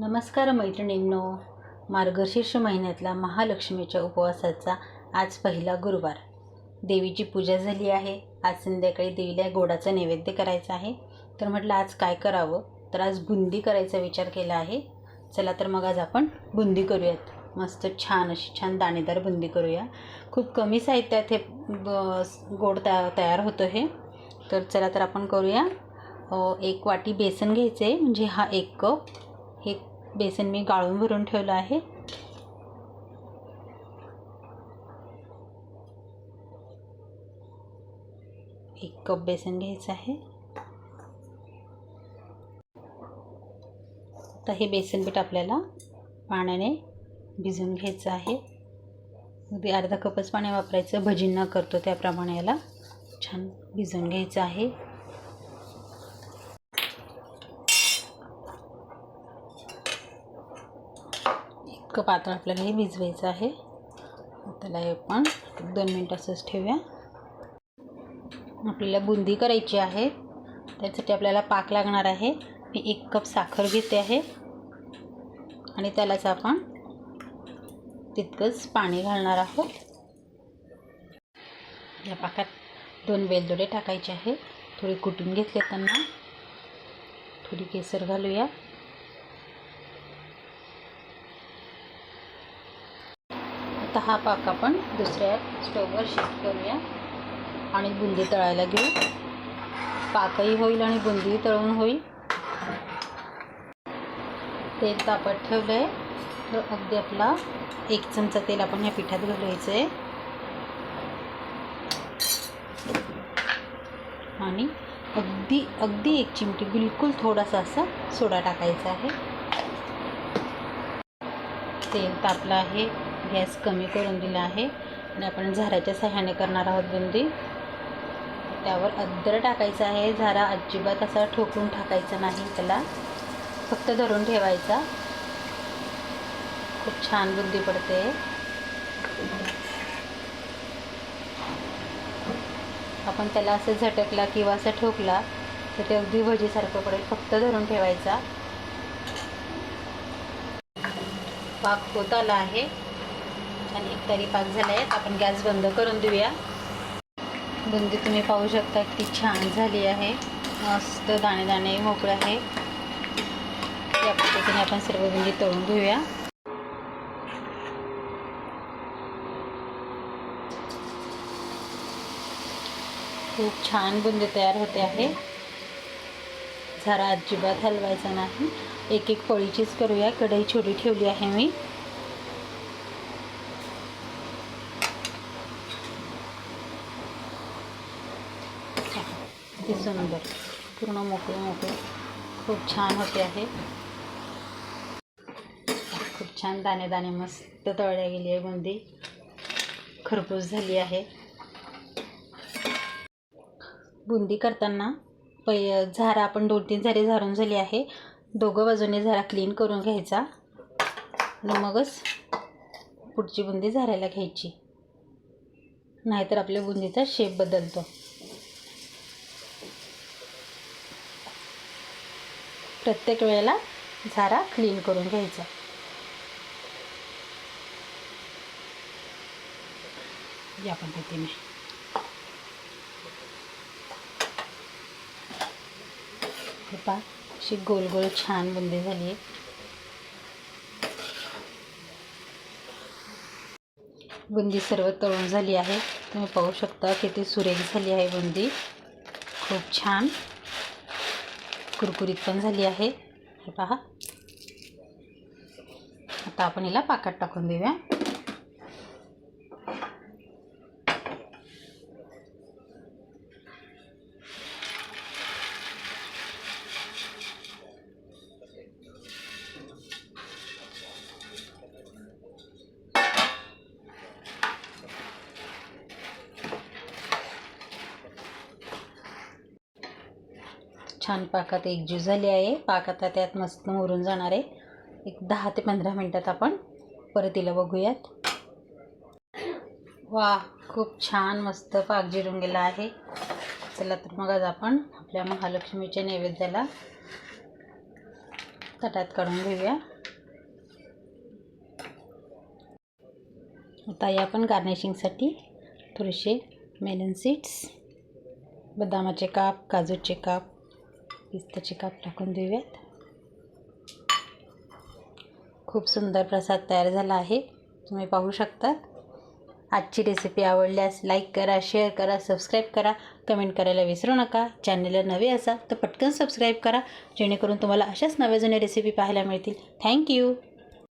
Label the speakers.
Speaker 1: नमस्कार मैत्रिणींनो. मार्गशीर्ष महिन्यातला महालक्ष्मीच्या उपवासाचा आज पहिला गुरुवार. देवीची पूजा झाली आहे. आज संध्याकाळी देवीला गोडाचा नैवेद्य करायचा आहे. तर म्हटलं आज काय करावं? तर आज बुंदी करायचा विचार केला आहे. चला तर मग आज आपण बुंदी करूयात. मस्त छान अशी छान दाणेदार बुंदी करूया. खूप कमी साहित्यात हे ब- गोड तया तयार होतं हे. तर चला तर आपण करूया. एक वाटी बेसन घ्यायचं आहे म्हणजे हा एक कप. बेसन मी गाळून भरून ठेवलं आहे. एक कप बेसन घ्यायचं आहे. आता हे बेसन पीठ आपल्याला पाण्याने भिजवून घ्यायचं आहे. अगदी अर्धा कपच पाणी वापरायचं भजींना करतो त्याप्रमाणे याला छान भिजवून घ्यायचं आहे. इतकं पातळ आपल्याला हे भिजवायचं आहे. त्याला हे पण एक दोन मिनटं असंच ठेवूया. आपल्याला बुंदी करायची आहे. त्यासाठी आपल्याला पाक लागणार आहे. मी एक कप साखर घेते आहे. आणि त्यालाच आपण तितकंच पाणी घालणार आहोत. या पाकात दोन वेलदोडे टाकायचे आहे थोडी कुटून घेतले त्यांना. थोडी केसर घालूया. आता हा पाक आपण दुसऱ्या स्टोववर शिफ्ट करूया. आणि बुंदी तळायला घेऊ. पाकही होईल आणि बुंदी तळून होईल. तेल तापत ठेवलं आहे तर अगदी आपला एक चमचा तेल आपण ह्या पिठात घालायचं आहे आणि अगदी अगदी एक चिमटी बिलकुल थोडासा असा सोडा टाकायचा आहे. तेल तापलं आहे. गॅस कमी करून दिला आहे. आणि आपण झाराच्या सहाय्याने करणार आहोत बुंदी. त्यावर अद्दर टाकायचं आहे. झारा अजिबात असा ठोकून टाकायचा नाही त्याला. फक्त धरून ठेवायचा. खूप छान बुंदी पडते. आपण त्याला असं झटकला किंवा असं ठोकला तर ते अगदी भजीसारखं पडेल. फक्त धरून ठेवायचा. पाक होत आला आहे. आणि एक तरी पाक झाला आहे. आपण गॅस बंद करून देऊया. बुंदी तुम्ही पाहू शकता की छान झाली आहे. मस्त दाणे दाणे मोकळे आहे. या पद्धतीने आपण सर्व बुंदी तळून घेऊया. खूप छान बुंदी तयार होते आहे. झारा अजिबात हलवायचा नाही. एक एक पळीचीच करूया. कढई छोटी ठेवली आहे मी. किती सुंदर पूर्ण मोकळे मोकळे. खूप छान होते आहे. खूप छान दाणे दाणे मस्त तळल्या गेली आहे बुंदी. खरपूस झाली आहे. बुंदी करताना पै झारा आपण दोन तीन झारे झारून झाली आहे. दोघं बाजूने झारा क्लीन करून घ्यायचा. आणि मगच पुढची बुंदी झाऱ्याला घ्यायची. नाहीतर आपल्या बुंदीचा शेप बदलतो. प्रत्येक वेळेला झारा क्लीन करून घ्यायचा. या पद्धतीने. हे अशी गोल गोल छान बुंदी झाली आहे. बुंदी सर्व तळून झाली आहे. तुम्ही पाहू शकता किती सुरेख झाली आहे बुंदी. खूप छान. कुरकुरीत पण झाली आहे. हे पहा. आता आपण हिला पाकात टाकून देऊया. छान पाकात ज्यू झाली आहे. पाक आता त्यात मस्त मोरून जाणार आहे. एक दहा ते पंधरा मिनटात आपण परत तिला बघूयात. वा खूप छान मस्त पाक जिरून गेला आहे. चला तर मग आज आपण आपल्या महालक्ष्मीच्या नैवेद्याला तटात काढून घेऊया. आता या आपण गार्निशिंगसाठी थोडेसे मेलन सीड्स बदामाचे काप काजूचे काप पिस्ताचे काप टाकून देऊयात. खूप सुंदर प्रसाद तयार झाला आहे. तुम्ही पाहू शकता. आजची रेसिपी आवडल्यास लाईक करा शेअर करा सबस्क्राईब करा. कमेंट करायला विसरू नका. चॅनलला नवे असा तर पटकन सबस्क्राईब करा. जेणेकरून तुम्हाला अशाच नव्या जुन्या रेसिपी पाहायला मिळतील. थँक्यू